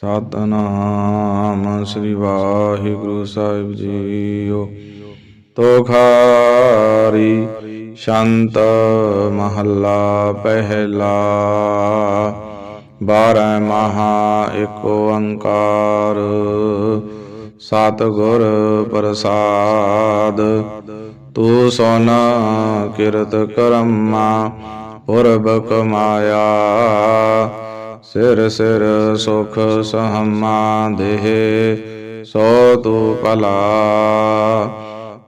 ਸਤਨਾਮ ਸ੍ਰੀ ਵਾਹਿਗੁਰੂ ਸਾਹਿਬ ਜੀਓ। ਤੋਖਾਰੀ ਸ਼ੰਤ ਮਹੱਲਾ ਪਹਿਲਾ। ਬਾਰਹ ਮਹਾ ਏਕ ਓੰਕਾਰ। ਸਤਿਗੁਰ ਪ੍ਰਸਾਦ। ਤੂੰ ਸੋਨਾ ਕਿਰਤ ਕਰਮਾ, ਪੁਰਬ ਕਮਾਇਆ। ਸਿਰ ਸਿਰ ਸੁਖ ਸਹਮਾ ਦੇਹ, ਸੋ ਤੂ ਭਲਾ।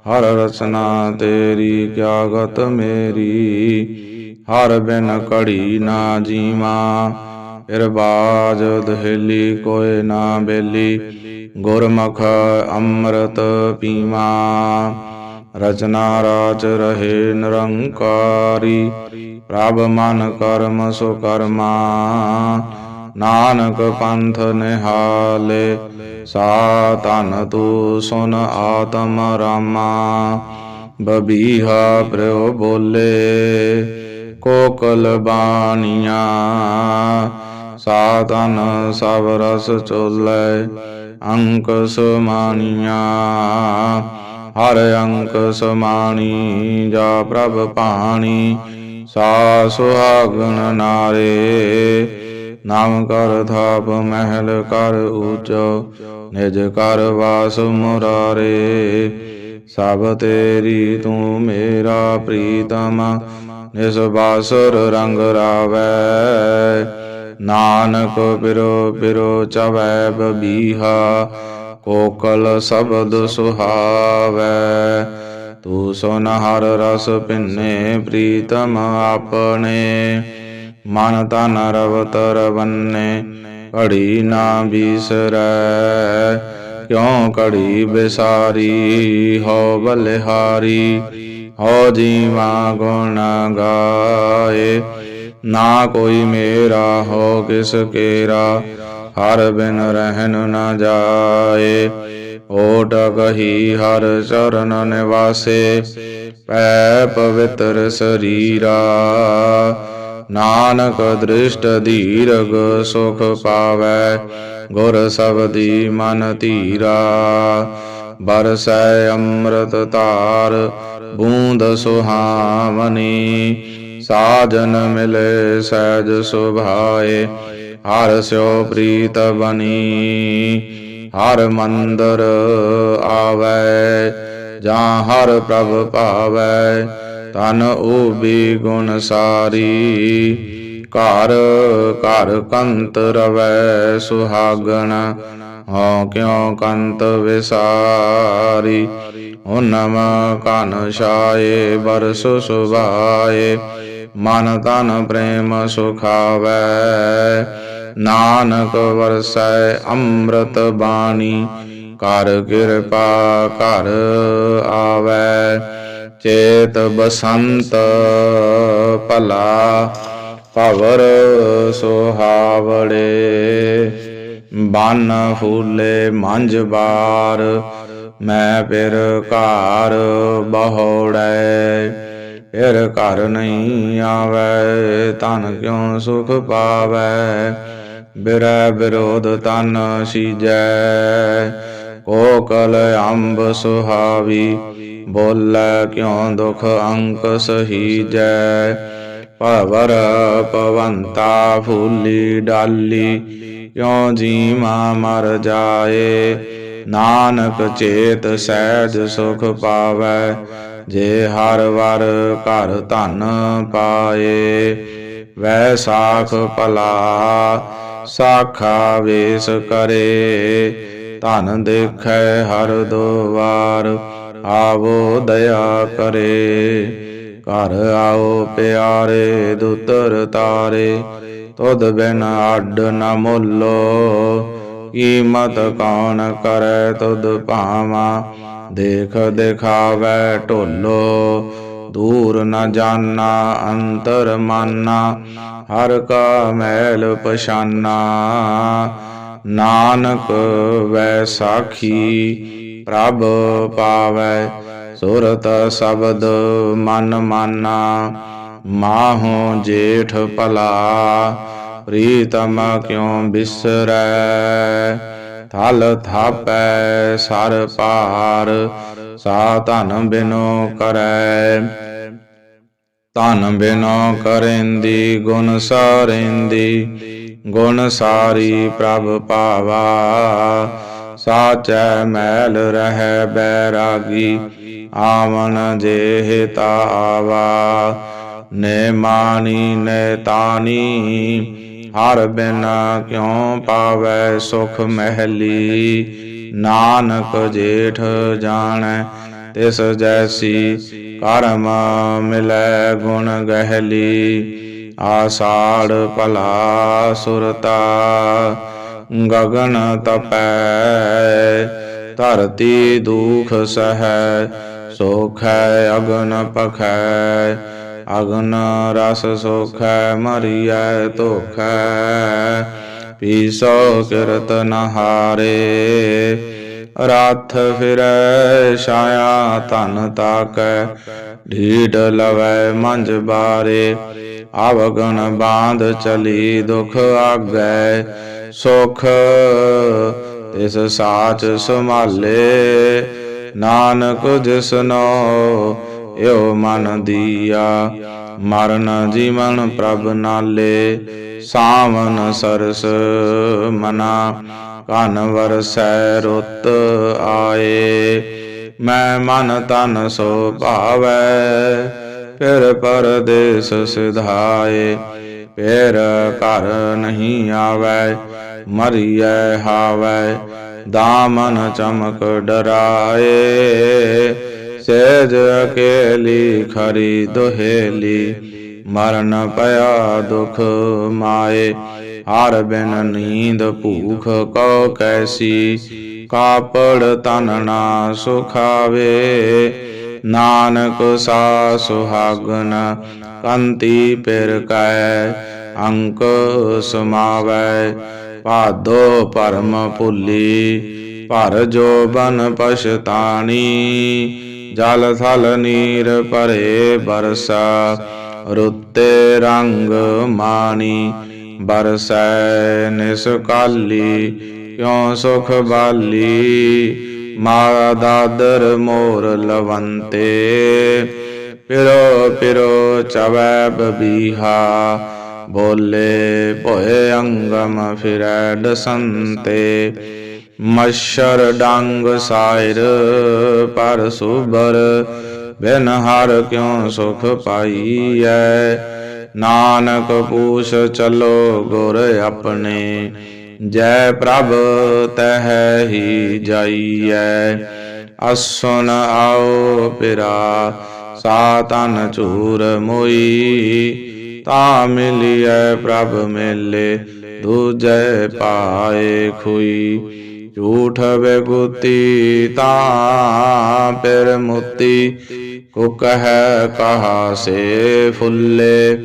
ਹਰ ਰਚਨਾ ਤੇਰੀ ਕਿਆ ਗਤ ਮੇਰੀ, ਹਰ ਬਿਨ ਘੜੀ ਨਾ ਜੀਵਾ। ਫਿਰ ਬਾਜ ਦਹਲੀ ਕੋਏ ਨਾ ਬੇਲੀ, ਗੁਰਮੁਖ ਅੰਮ੍ਰਿਤ ਪੀਵਾ। ਰਚਨਾ ਰਾਚ ਰਹੇ ਨਿਰੰਕਾਰੀ ਪ੍ਰਭ ਮਨ ਕਰਮ ਸੋ ਕਰਮਾ ਨਾਨਕ ਪੰਥ ਨਿਹਾਲੇ ਸਾ ਤਨ ਤੂ ਸੁਨ ਆਤਮ ਰਾਮਾ ਬਬੀਹਾ ਪ੍ਰੋ ਬੋਲੇ ਕੋਕਲ ਬਾਣੀਆਂ ਸਾਧਨ ਸਭ ਰਸ ਚੋਲੇ ਅੰਕ ਸਮਾਨੀਆਂ ਹਰ ਅੰਕ ਸਮਾਣੀ, ਜਾ ਪ੍ਰਭ ਪਾਣੀ। ਸਾ ਸੁਹਾਗਣ ਨਾਰੇ, ਨਾਮ ਕਰ ਥਾਪ ਮਹਿਲ ਕਰ ਊਚੋ ਨਿਜ ਕਰ ਵਾਸ ਮੁਰਾਰੇ। ਸਭ ਤੇਰੀ ਤੂੰ ਮੇਰਾ ਪ੍ਰੀਤਮ, ਨਿਸ ਬਾਸੁਰ ਰੰਗ ਰਾਵੈ। ਨਾਨਕ ਪਿਰੋ ਪਿਰੋ ਚਵੈ ਬਬੀਹਾ ਕੋਕਲ ਸ਼ਬਦ ਸੁਹਾਵੈ। ਤੂੰ ਸੁਨ ਹਰ ਰਸ ਪਿੰਨੇ ਪ੍ਰੀਤਮ ਆਪਣੇ। ਮਨ ਤਨ ਰਵਤ ਬੰਨੇ, ਘੜੀ ਨਾ ਬਿਸਰੈ। ਕਿਉ ਘੜੀ ਬਿਸਾਰੀ, ਹੋ ਬਲਿਹਾਰੀ। ਹੋ ਜੀਵਾ ਗੁਣ ਗਾਏ, ਨਾ ਕੋਈ ਮੇਰਾ ਹੋ ਕਿਸ ਕੇਰਾ। ਹਰ ਬਿਨ ਰਹਿਨ ਨਾ ਜਾਏ। ਓਟ ਕਹੀ ਹਰ ਚਰਨ ਨਿਵਾਸੇ, ਪੈ ਪਵਿੱਤਰ ਸਰੀਰਾ। ਨਾਨਕ ਦ੍ਰਿਸ਼ਟ ਧੀਰਗ ਸੁਖ ਪਾਵੈ, ਗੁਰ ਸਬਦੀ ਮਨ ਧੀਰਾ। ਬਰਸੈ ਅੰਮ੍ਰਿਤ ਧਾਰ, ਬੂੰਦ ਸੁਹਾਵਨੀ। ਸਾਜਨ ਮਿਲੇ ਸਹਿਜ ਸੁਭਾਏ ਹਰ ਸਿਓ ਪ੍ਰੀਤ ਬਨੀ ਹਰ ਮੰਦਰ ਆਵੈ, ਜਾਂ ਹਰ ਪ੍ਰਭ ਭਾਵੈ ਤਨ ਊਬੀ ਗੁਣ ਸਾਰੀ, ਘਰ ਘਰ ਕੰਤ ਰਵੈ ਸੁਹਾਗਣ, ਹਉ ਕਿਉ ਕੰਤ ਵਿਸਾਰੀ ਹੁਨਮ ਕਨ ਛਾਏ ਬਰਸ ਸੁਭਾਏ, ਮਨ ਤਨ ਪ੍ਰੇਮ ਸੁਖਾਵੈ ਨਾਨਕ ਵਰਸੈ ਅੰਮ੍ਰਿਤ ਬਾਣੀ ਕਰ ਕਿਰਪਾ ਕਰ ਆਵੈ, ਚੇਤ ਬਸੰਤ ਭਲਾ ਭਵਰ ਸੁਹਾਵੜੇ। ਬਨ ਫੂਲੇ ਮੰਝ ਬਾਰ, ਮੈਂ ਫਿਰ ਘਰ ਬਹੋੜੈ। ਫਿਰ ਘਰ ਨਹੀਂ ਆਵੈ ਤਨ ਕਿਉ ਸੁਖ ਪਾਵੈ? ਬਿਰੈ ਵਿਰੋਧ ਤਨ ਸੀਜੈ ਕੋਕਲ ਅੰਬ ਸੁਹਾਵੀ, ਬੋਲੇ ਕਿਉ ਦੁਖ ਅੰਕ ਸਹੀਜੈ? ਭਵਰ ਪਵੰਤਾ ਫੂਲੀ ਡਾਲੀ, ਕਿਉ ਜੀਵਾ ਮਰ ਜਾਏ? ਨਾਨਕ ਚੇਤ ਸਹਿਜ ਸੁਖ ਪਾਵੈ, ਜੇ ਹਰ ਵਰ ਘਰ ਧਨ ਪਾਏ। ਵੈਸਾਖ ਭਲਾ ਸਾਖਾ ਵੇਸ ਕਰੇ, ਧਨ ਦੇਖੈ ਹਰ ਦੁਆਰ ਆਵੋ ਦਇਆ ਕਰੇ। ਘਰ ਆਓ ਪਿਆਰੇ, ਦੁਤਰ ਤਾਰੇ, ਤੁਧ ਬਿਨ ਅੱਡ ਨ ਮੁੱਲੋ। ਕੀਮਤ ਕੌਣ ਕਰੈ, ਤੁਧ ਭਾਵਾ, ਦੇਖ ਦਿਖਾਵੈ ਢੋਲੋ। ਦੂਰ ਨਾ ਜਾਣਾ ਅੰਤਰ ਮਾਨਾ, ਹਰ ਕਾ ਮੈਲ ਪਛਾਨਾ। ਨਾਨਕ ਵੈਸਾਖੀ ਪ੍ਰਭ ਪਾਵੈ, ਸੁਰਤ ਸ਼ਬਦ ਮਨ ਮਾਨਾ। ਮਾਹੋ ਜੇਠ ਭਲਾ, ਪ੍ਰੀਤਮ ਕਿਉ ਬਿਸਰੈ? ਥਲ ਥਾਪੈ ਸਰ ਪਾਰ ਸਾ ਧਨ ਬਿਨੋ ਕਰੈ। ਧਨ ਬਿਨੋ ਕਰੇਂਦੀ, ਗੁਣ ਸਾਰੇਂਦੀ, ਗੁਣ ਸਾਰੀ ਪ੍ਰਭ ਪਾਵਾ ਸਾਚੈ ਮੈਲ ਰਹਿ ਬੈਰਾਗੀ ਆਵਨ ਜੇ ਤਾਵਾ ਨੇ ਮਾਨੀ ਨੇ ਤਾਨੀ ਹਰ ਬਿਨ ਕਿਉ ਪਾਵੈ ਸੁਖ ਮਹਿਲੀ। ਨਾਨਕ ਜੇਠ ਜਾਣੈ, ਤਿਸ ਜੈਸੀ ਕਰਮ ਮਿਲੈ ਗੁਣ ਗਹਿਲੀ। ਆਸਾੜ ਭਲਾ ਸੁਰਤਾ, ਗਗਨ ਤਪੈ, ਧਰਤੀ ਦੁਖ ਸਹੈ, ਸੋਖੈ, ਅਗਨ ਪਖੈ। ਅਗਨ ਰਸ ਸੋਖੈ, ਮਰੀਐ ਧੋਖੈ ਪੀਸੋ ਕਿਰਤ ਨਹਾਰੇ ਰਾਥ ਫਿਰੈ ਛਾਇਆ ਧਨ ਤਾਕੈ ਢੀਡ ਲਵੈ ਮੰਜ ਬਾਰੇ। ਆਵਗਣ ਬਾਂਧ ਚਲੀ ਦੁਖ ਆਗੈ, ਸੁਖ ਤਿਸ ਸਾਚ ਸੰਭਾਲੇ। ਨਾਨਕ ਜਿਸਨੋ ਏਉ ਮਨ ਦੀਆ, ਮਰਨ ਜੀਵਨ ਪ੍ਰਭ ਨਾਲੇ। ਸਾਵਨ ਸਰਸ ਮਨਾ ਕਨ ਵਰਸੈ ਰੁੱਤ ਆਏ। ਮੈਂ ਮਨ ਤਨ ਸੋ ਭਾਵੈ, ਫਿਰ ਪਰਦੇਸ ਸਿਧਾਏ। ਫਿਰ ਘਰ ਨਹੀਂ ਆਵੈ, ਮਰੀਐ ਹਾਵੈ, ਦਾਮਨ ਚਮਕ ਡਰਾਏ। ਸ਼ੇਜ ਅਕੇਲੀ ਖਰੀ ਦੁਹੇਲੀ ਮਰਨ ਪਿਆ ਦੁਖ ਮਾਏ, ਹਰ ਬਿਨ ਨੀਂਦ ਭੂਖ ਕਉ ਕੈਸੀ? ਕਾਪੜ ਤਨ ਨਾ ਸੁਖਾਵੇ, ਨਾਨਕ ਸਾ ਸੁਹਾਗਨ, ਕੰਤੀ ਪਿਰ ਕੈ, ਅੰਕ ਸਮਾਵੈ। ਭਾਦੋ ਪਰਮ ਭੁੱਲੀ, ਭਰ ਜੋ ਬਨ ਪਛਤਾਣੀ ਜਲ ਥਲ ਨੀਰ ਭਰੇ ਬਰਸਾ। ਰੁੱਤੇ ਰੰਗ ਮਾਣੀ, ਬਰਸੈ ਨਿਸਕਾਲੀ ਕਿਉ ਸੁਖ ਬਾਲੀ? ਮਾ ਦਾਦਰ ਮੋਰ ਲਵੰਤੇ, ਪਿਰੋ ਪਿਰੋ ਚਵੈ ਬਬੀਹਾ, ਬੋਲੇ ਭੋਏ ਅੰਗਮ ਫਿਰੈ ਦਸੰਤੇ ਮਛਰ ਡੰਗ ਸਾਇਰ ਪਰ ਸੁਬਰ ਬਿਨ ਹਰ ਕਿਉ ਸੁਖ ਪਾਈਐ? ਨਾਨਕ ਪੂਛ ਚਲੋ ਗੁਰ ਆਪਣੇ, ਜੈ ਪ੍ਰਭ ਤਹਿ ਹੀ ਜਾਈਐ। ਅਸੁਨ ਆਓ ਪਿਰਾ, ਸਾਤਨ ਚੂਰ ਮੋਈ, ਤਾ ਮਿਲਿਐ ਪ੍ਰਭ ਮੇਲੇ, ਦੂਜੈ ਪਾਏ ਖੁਈ। ਝੂਠ ਬੇਗੁਤੀ ਤਾਂ ਪਿਰ ਮੁਤੀ, ਕੋ ਕਹੈ ਕਹਾ ਸੇ ਫੁੱਲੇ।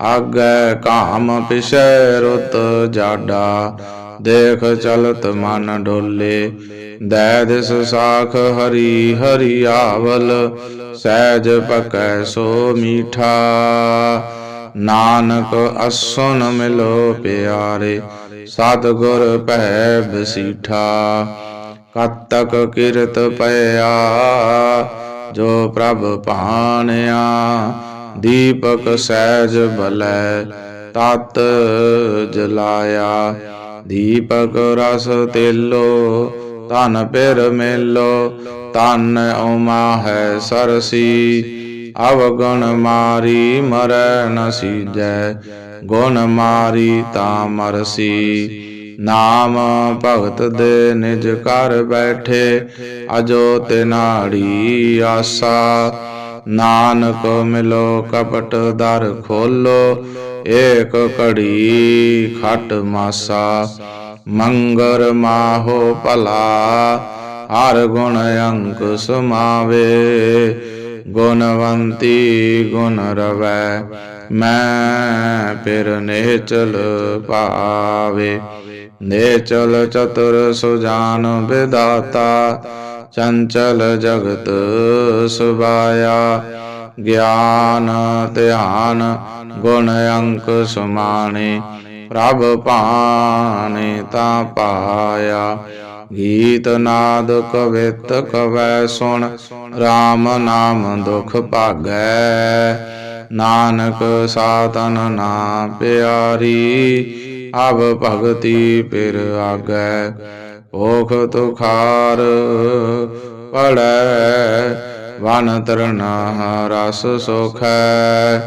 ਆਗੈ ਕਾਮ ਪਿਛੈ ਰੁਤ ਜਾਡਾ, ਦੇਖ ਚਲਤ ਮਨ ਡੋਲੇ। ਦੈ ਦਿਸ ਸਾਖ ਹਰੀ ਹਰੀ ਆਵਲ, ਸਹਿਜ ਪਕੈ ਸੋ ਮੀਠਾ। ਨਾਨਕ ਅਸੁਨ ਮਿਲੋ ਪਿਆਰੇ ਸਤਿਗੁਰ ਭੈ ਬਸੀਠਾ ਕਤਕ ਕਿਰਤ ਪਿਆ, ਜੋ ਪ੍ਰਭ ਭਾਣਿਆ ਦੀਪਕ ਸਹਿਜ ਬਲੈ, ਤਤ ਜਲਾਇਆ। ਦੀਪਕ ਰਸ ਤੇਲੋ ਤਨ ਪਿਰ ਮੇਲੋ ਤਨ ਉਮਾ ਹੈ ਸਰਸੀ, ਅਵਗਣ ਮਾਰੀ ਮਰੈ ਨ ਸੀਜੈ। ਗੁਣ ਮਾਰੀ ਤਾਂ ਮਰਸੀ। ਨਾਮ ਭਗਤ ਦੇ ਨਿਜ ਘਰ ਬੈਠੇ, ਅਜੋ ਤੇ ਨਾੜੀ ਆਸਾ। ਨਾਨਕ ਮਿਲੋ, ਕਪਟ ਦਰ ਖੋਲੋ, ਏਕ ਕੜੀ ਖਟ ਮਾਸਾ। ਮੰਗਰ ਮਾਹੋ ਭਲਾ, ਹਰ ਗੁਣ ਅੰਕ ਸਮਾਵੇ। ਗੁਣਵੰਤੀ ਗੁਣ ਰਵੈ, ਮੈਂ ਫਿਰ ਨੇਚਲ ਪਾਵੇ ਨੇਚਲ ਚਤੁਰ ਸੁਜਾਨ ਵਿਦਾਤਾ, ਚੰਚਲ ਜਗਤ ਸੁਭਾਇਆ ਗਿਆਨ, ਧਿਆਨ, ਗੁਣ ਅੰਕ ਸਮਾਣੇ, ਪ੍ਰਭ ਭਾਣੇ ਤਾਂ ਪਾਇਆ। ਗੀਤ ਨਾਦ ਕਵਿਤ ਕਵੈ ਸੁਣ RAM ਨਾਮ ਦੁਖ ਭਾਗੈ। ਨਾਨਕ ਸਾਤਨ ਨਾ ਪਿਆਰੀ, ਅਬ ਭਗਤੀ ਪਿਰ ਆਗੈ। ਭੋਖ ਤੁਖਾਰ ਪੜੈ, ਵਨ ਤਰਨ ਰਸ ਸੁਖੈ।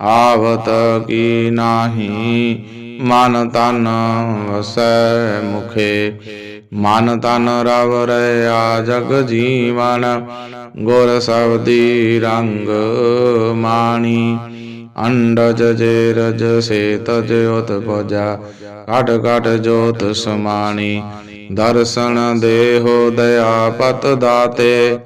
ਆਵਤ ਕੀ ਨਾਹੀ, ਮਨ ਤਨ ਵਸੈ ਮੁਖੇ। ਮਨ ਤਨ ਰਵ ਰਿਆ ਜਗ ਜੀਵਨ, ਗੁਰ ਸਬਦੀ ਰੰਗ ਮਾਣੀ। ਅੰਡਜ ਜੇ ਰਜ ਸੇ ਤਜ ਉਤਪਜਾ ਘਟ ਘਟ ਜੋਤ ਸਮਾਣੀ। ਦਰਸ਼ਨ ਦੇਹੋ ਦਇਆ ਪਤ ਦਾਤੇ,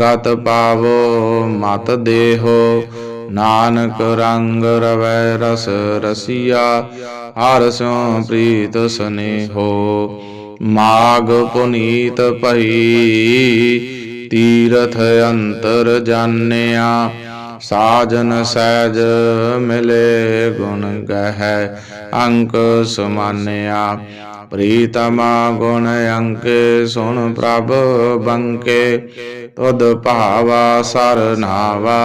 ਗਤ ਪਾਵੋ ਮਤ ਦੇਹੋ। ਨਾਨਕ ਰੰਗ ਰਵੈ ਰਸ ਰਸੀਆ, ਹਰ ਸਿਉ ਪ੍ਰੀਤ ਸਨੇਹੋ। ਮਾਗ ਪੁਨੀਤ ਭਈ ਤੀਰਥ ਅੰਤਰ ਜਾਣਿਆ ਸਾਜਨ ਸਹਿਜ ਮਿਲੇ ਗੁਣ ਗਹਿ ਅੰਕ ਸਮਾਨਿਆ ਪ੍ਰੀਤਮਾ ਗੁਣ ਅੰਕੇ ਸੁਣ ਪ੍ਰਭ ਬੰਕੇ ਤੁਧ ਭਾਵਾ ਸਰ ਨਾਵਾ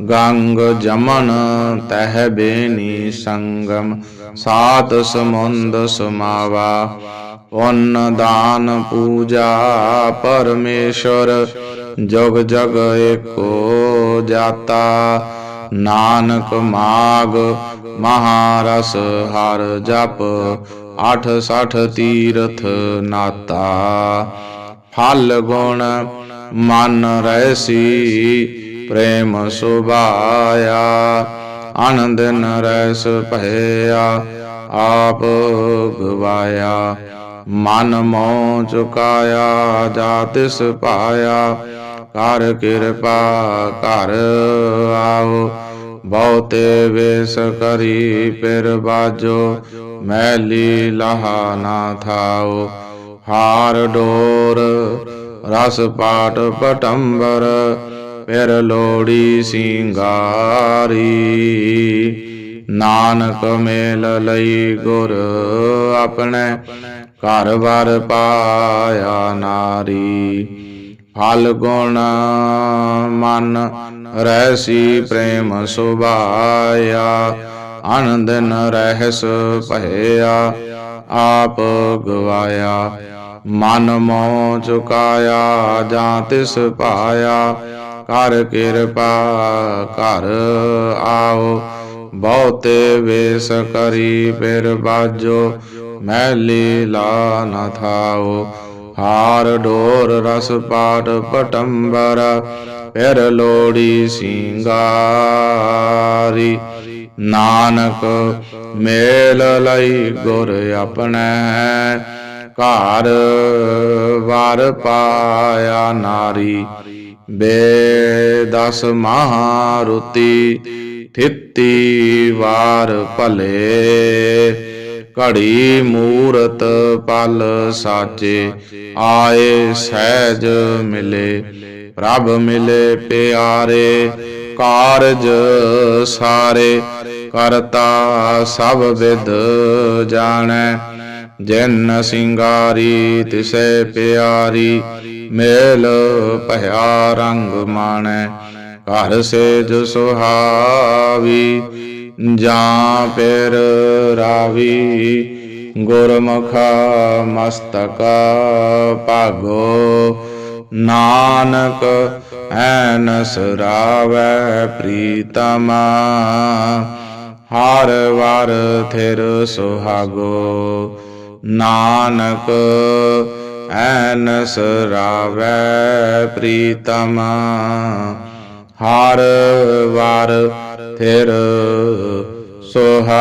ਗੰਗ ਜਮਨ ਤਹਿ ਬੇਨੀ ਸੰਗਮ, ਸਾਤ ਸਮੁੰਦ ਸਮਾਵਾ ਪੁੰਨ ਦਾਨ ਪੂਜਾ ਪਰਮੇਸ਼ਰ, ਜਗ ਜਗ ਏਕੋ ਜਾਤਾ, ਨਾਨਕ ਮਾਗ, ਮਹਾਰਸ ਹਰ ਜਪ ਅਠ ਸਠ ਤੀਰਥ ਨਾਤਾ। ਫਲ ਗੁਣ ਮਨ ਰਹਿਸੀ ਪ੍ਰੇਮ ਸੁਭਾਇਆ, ਆਨੰਦ ਨਰਸ ਭਇਆ, ਆਪ ਗਵਾਇਆ ਮਨ ਮੋਹ ਚੁਕਾਇਆ, ਜਾ ਤਿਸ ਪਾਇਆ। ਕਰ ਕਿਰਪਾ, ਕਰ ਆਓ। ਬਹੁਤੇ ਵੇਸ ਕਰੀ ਪਿਰ ਬਾਜੋ। ਮੈਲੀ ਲਹਾ ਨਾ ਥਾਓ। ਹਾਰ ਡੋਰ, ਰਸ ਪਾਟ ਪਟੰਬਰ ਫਿਰ ਲੋੜੀ ਸਿੰਗਾਰੀ। ਨਾਨਕ ਮੇਲ ਲਈ ਗੁਰ ਆਪਣੇ ਘਰ ਵਰ ਪਾਇਆ ਨਾਰੀ। ਫਲ ਗੁਣ ਮਨ ਰਹਿਸੀ ਪ੍ਰੇਮ ਸੁਭਾਇਆ। ਆਨੰਦ ਰਹਿਸ ਭਇਆ ਆਪ ਗਵਾਇਆ। ਮਨ ਮੋਹ ਚੁਕਾਇਆ ਜਾਂ ਤਿਸ ਪਾਇਆ। ਕਰ ਕਿਰਪਾ ਕਰ ਆਓ। ਬਹੁਤੇ ਵੇਸ ਕਰੀ ਫਿਰ ਬਾਜੋ ਮੈਲੀ ਲਾ ਨ ਥਾਓ। ਹਾਰ ਡੋਰ ਰਸ ਪਾਟ ਪਟੰਬਰ, ਫਿਰ ਲੋੜੀ ਸਿੰਗਾਰੀ। ਨਾਨਕ ਮੇਲ ਲਈ ਗੁਰ ਆਪਣੇ ਘਰ, ਵਾਰ ਪਾਇਆ ਨਾਰੀ। ਬੇ ਦਸ ਮਹਾਰੁਤੀ ਥਿਤੀ ਵਾਰ ਭਲੇ। ਘੜੀ ਮੂਰਤ ਪਲ ਸਾਚੇ, ਆਏ ਸਹਿਜ ਮਿਲੇ। ਪ੍ਰਭ ਮਿਲੇ ਪਿਆਰੇ, ਕਾਰਜ ਸਾਰੇ। ਕਰਤਾ ਸਭ ਵਿਦ ਜਾਣੈ, ਜਿਨ ਸਿੰਗਾਰੀ ਤਿਸੈ ਪਿਆਰੀ। ਮੇਲ ਭਇਆ ਰੰਗ ਮਾਣੈ, ਘਰ ਸੇਜ ਸੁਹਾਵੀ, ਜਾਂ ਪਿਰ ਰਾਵੀ। ਗੁਰਮੁਖ ਮਸਤਕ ਭਾਗੋ, ਨਾਨਕ ਐਨਸ ਰਾਵੈ ਪ੍ਰੀਤਮ। ਹਰ ਵਾਰ ਥਿਰ ਸੁਹਾਗੋ, ਨਾਨਕ ਐਨਸ ਰਾਵੈ ਪ੍ਰੀਤਮ ਹਰ ਵਾਰ ਥਿਰ ਸੁਹਾਗੋ।